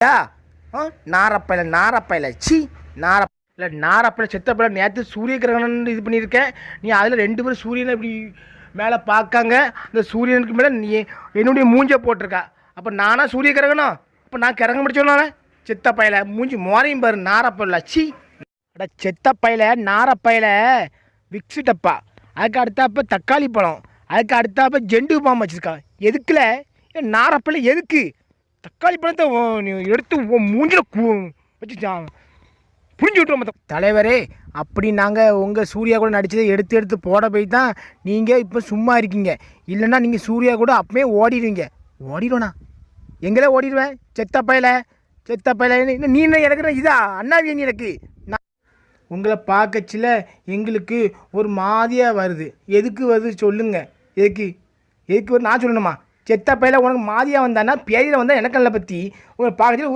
ஆ? நாரப்பையில நாரப்பையில. C நார இல்லை நாரப்பையில செத்தப்பையில நேற்று சூரிய கிரகணம்னு இது பண்ணியிருக்கேன் நீ அதில் ரெண்டு பேரும் சூரியனை இப்படி மேலே பார்க்காங்க. அந்த சூரியனுக்கு மேலே நீ என்னுடைய மூஞ்ச போட்டிருக்கா. அப்போ நானா சூரிய கிரகணம் அப்போ நான் கிரகம் முடிச்சோன்னால சித்தப்பையில மூஞ்சி மோரையும் பாரு நாரப்பையில. சி. அட செத்தப்பையில நாரப்பையில. விக்ஸு டப்பா அதுக்கு அடுத்தாப்ப தக்காளி பழம். அதுக்கு அடுத்தாப்ப ஜெண்டு பாம்பு வச்சுருக்கா. எதுக்குல? ஏன் நாரப்பையில எதுக்கு? தக்காளி பழத்தை நீ எடுத்து மூஞ்சில் மூஞ்சில வச்சுட்டான் புரிஞ்சு விட்டுருவோம் மற்ற தலைவரே அப்படி நாங்கள் உங்கள் சூர்யா கூட நடித்ததை எடுத்து எடுத்து போட போய் தான் நீங்கள் இப்போ சும்மா இருக்கீங்க. இல்லைன்னா நீங்கள் சூர்யா கூட அப்பவே ஓடிடுவீங்க. ஓடிடுவேண்ணா. எங்களே ஓடிடுவேன்? செத்த பயல செத்த பயல. என்ன நீ என்ன எனக்கு இதா? அண்ணாவிய நீ எனக்கு நான் உங்களை பார்க்கச்சில எங்களுக்கு ஒரு மாதிரியாக வருது. எதுக்கு வருது சொல்லுங்கள் எதுக்கு? எதுக்கு வருது? நான் சொல்லணுமா? செத்த பையில உனக்கு மாதியாக வந்தானா பேரில் வந்தால் எனக்கு நல்ல பற்றி உங்களை பார்க்கச்சில